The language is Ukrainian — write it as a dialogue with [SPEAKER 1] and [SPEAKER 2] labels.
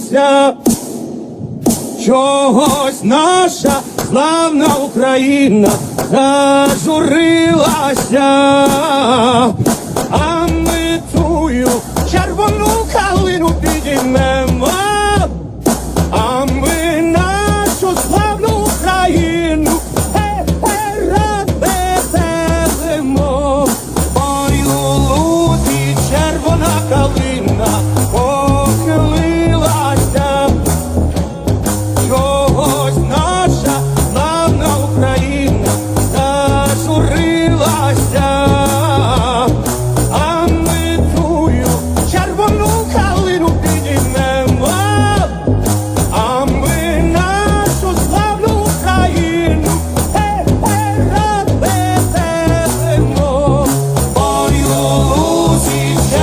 [SPEAKER 1] пісня, чогось наша славна Україна зажурилася, а ми тую червону калину підіймемо, а ми нашу славну Україну перебеземо. Ой, у червона калина. Please